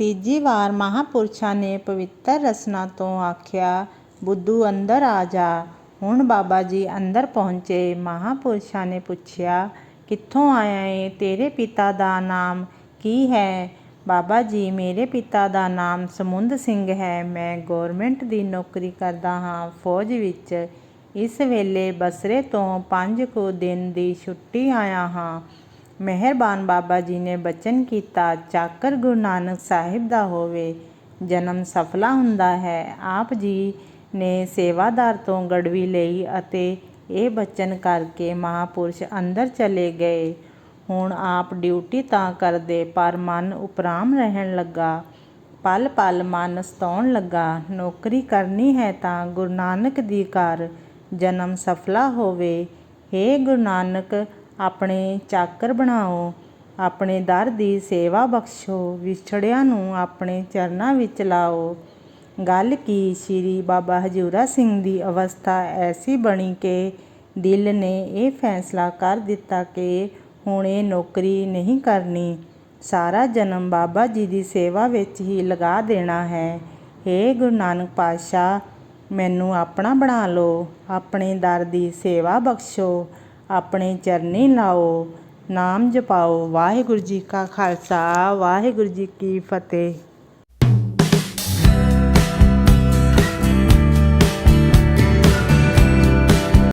ਤੀਜੀ ਵਾਰ ਮਹਾਂਪੁਰਸ਼ਾਂ ਨੇ ਪਵਿੱਤਰ ਰਸਨਾ ਤੋਂ ਆਖਿਆ, ਬੁੱਧੂ ਅੰਦਰ ਆ ਜਾ। ਹੁਣ ਬਾਬਾ ਜੀ ਅੰਦਰ ਪਹੁੰਚੇ। ਮਹਾਂਪੁਰਸ਼ਾਂ ਨੇ ਪੁੱਛਿਆ, ਕਿੱਥੋਂ ਆਇਆ ਏ? ਤੇਰੇ ਪਿਤਾ ਦਾ ਨਾਮ ਕੀ ਹੈ? ਬਾਬਾ ਜੀ, ਮੇਰੇ ਪਿਤਾ ਦਾ ਨਾਮ ਸਮੁੰਦ ਸਿੰਘ ਹੈ। ਮੈਂ ਗਵਰਨਮੈਂਟ ਦੀ ਨੌਕਰੀ ਕਰਦਾ ਹਾਂ ਫੌਜ ਵਿੱਚ। ਇਸ ਵੇਲੇ ਬਸਰੇ ਤੋਂ ਪੰਜ ਕੁ ਦਿਨ ਦੀ ਛੁੱਟੀ ਆਇਆ ਹਾਂ। ਮਿਹਰਬਾਨ ਬਾਬਾ ਜੀ ਨੇ ਬਚਨ ਕੀਤਾ, ਚਾਕਰ ਗੁਰੂ ਨਾਨਕ ਸਾਹਿਬ ਦਾ ਹੋਵੇ, ਜਨਮ ਸਫਲਾ ਹੁੰਦਾ ਹੈ। ਆਪ ਜੀ ਨੇ ਸੇਵਾਦਾਰ ਤੋਂ ਗੜਵੀ ਲਈ ਅਤੇ ਇਹ ਬਚਨ ਕਰਕੇ ਮਹਾਪੁਰਸ਼ ਅੰਦਰ ਚਲੇ ਗਏ। ਹੁਣ ਆਪ ਡਿਊਟੀ ਤਾਂ ਕਰਦੇ, ਪਰ ਮਨ ਉਪਰਾਮ ਰਹਿਣ ਲੱਗਾ। ਪਲ ਪਲ ਮਨ ਸਤਾਉਣ ਲੱਗਾ, ਨੌਕਰੀ ਕਰਨੀ ਹੈ ਤਾਂ ਗੁਰੂ ਨਾਨਕ ਦੀ ਕਰ ਜਨਮ ਸਫਲਾ ਹੋਵੇ। ਹੇ ਗੁਰੂ ਨਾਨਕ ਆਪਣੇ ਚਾਕਰ ਬਣਾਓ, ਆਪਣੇ ਦਰ ਦੀ ਸੇਵਾ ਬਖਸ਼ੋ, ਵਿਛੜਿਆਂ ਨੂੰ ਆਪਣੇ ਚਰਨਾਂ ਵਿੱਚ ਲਾਓ। ਗੱਲ ਕੀ ਸ੍ਰੀ ਬਾਬਾ ਹਜੂਰਾ ਸਿੰਘ ਦੀ ਅਵਸਥਾ ਐਸੀ ਬਣੀ ਕਿ ਦਿਲ ਨੇ ਇਹ ਫੈਸਲਾ ਕਰ ਦਿੱਤਾ ਕਿ ਹੁਣ ਇਹ ਨੌਕਰੀ ਨਹੀਂ ਕਰਨੀ। ਸਾਰਾ ਜਨਮ ਬਾਬਾ ਜੀ ਦੀ ਸੇਵਾ ਵਿੱਚ ਹੀ ਲਗਾ ਦੇਣਾ ਹੈ। ਹੇ ਗੁਰੂ ਨਾਨਕ ਪਾਤਸ਼ਾਹ, ਮੈਨੂੰ ਆਪਣਾ ਬਣਾ ਲਓ, ਆਪਣੇ ਦਰ ਦੀ ਸੇਵਾ ਬਖਸ਼ੋ ਆਪਣੇ ਚਰਨੀ ਲਾਓ ਨਾਮ ਜਪਾਓ। ਵਾਹਿਗੁਰੂ ਜੀ ਕਾ ਖਾਲਸਾ ਵਾਹਿਗੁਰੂ ਜੀ ਕੀ ਫਤਿਹ।